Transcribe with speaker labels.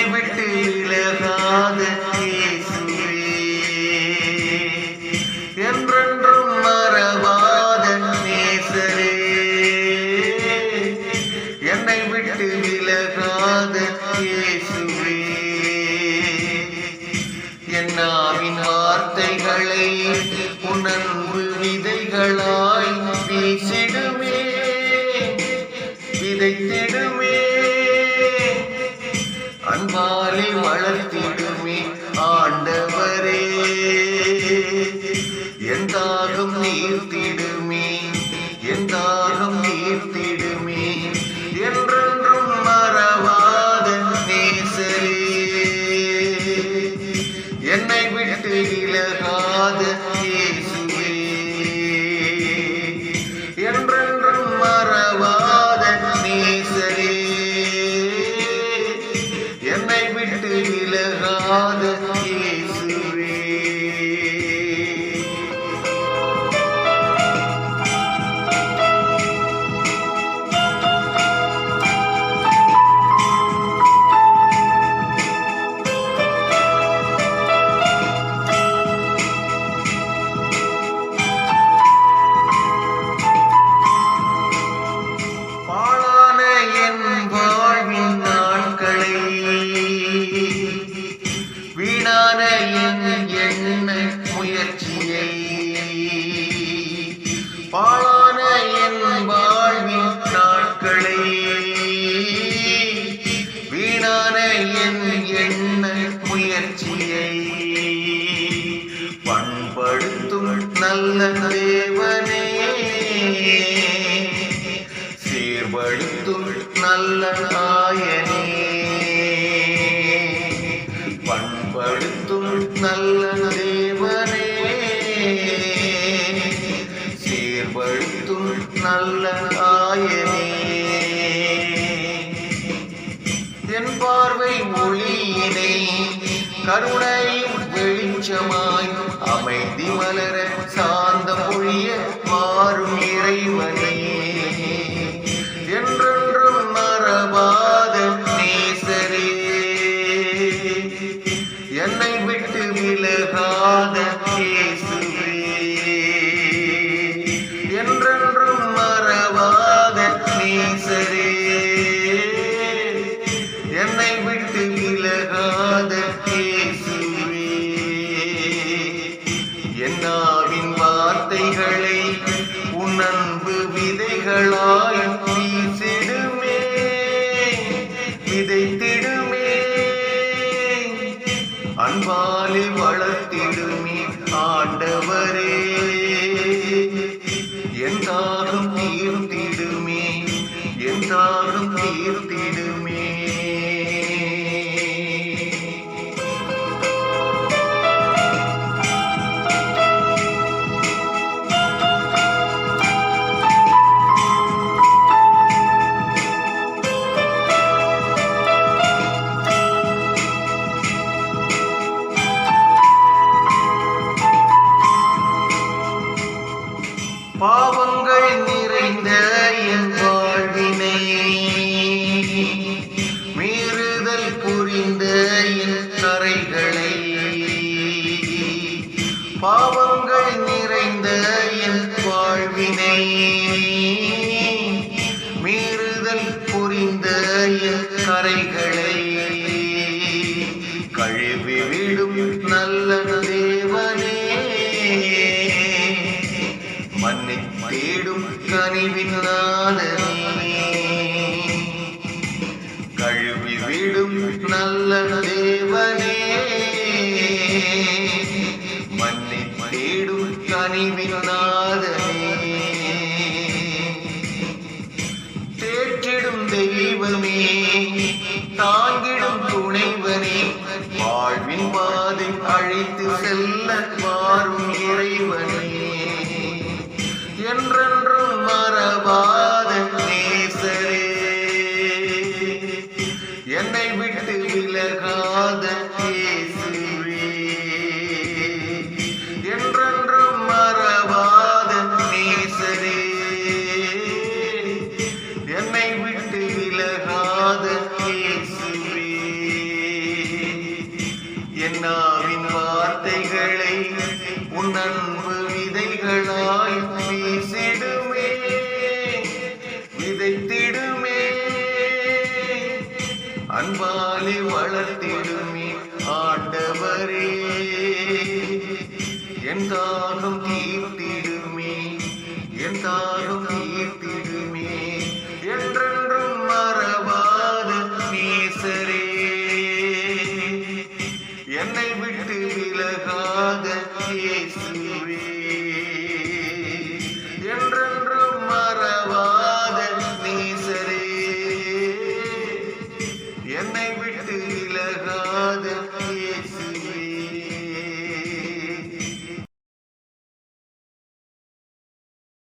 Speaker 1: என்னை விட்டு விலகாத இயேசுவே என்றென்றும் மறவாத நேசரே என்னை விட்டு விலகாத இயேசுவே என்னாவின் வார்த்தைகளை உணர்வு விதைகளாய் வீசிடுமே விதைத்தே தாகம் நீர்த்திடுமே. என் தாகம் நீர்த்திடுமே. என்றென்றும் மறவாத நேசரே. என்னை விட்டு இலகாத இயேசுவே. என்றென்றும் மறவாத நேசரே. என்னை விட்டு இலகாத തന്ന ദേവനേ സീർവഴുത്തും നല്ല ആയനേ പൺപഴുത്തും നല്ല ദേവനേ സീർവഴുത്തും നല്ല ആയനേ என் பார்வை கருணையும் வெளிச்சமாய் அமைதி மலர சாந்த பொழிய மாறும் இறைவன். விதைகளை உன் விதைகளாய் வீசிடுமே. விதைத்திடுமே. அன்பாலி வளர்த்திடுமே ஆண்டவரே. என்றார் now. ताई உணர்வு விதைகளாய் பேசிடு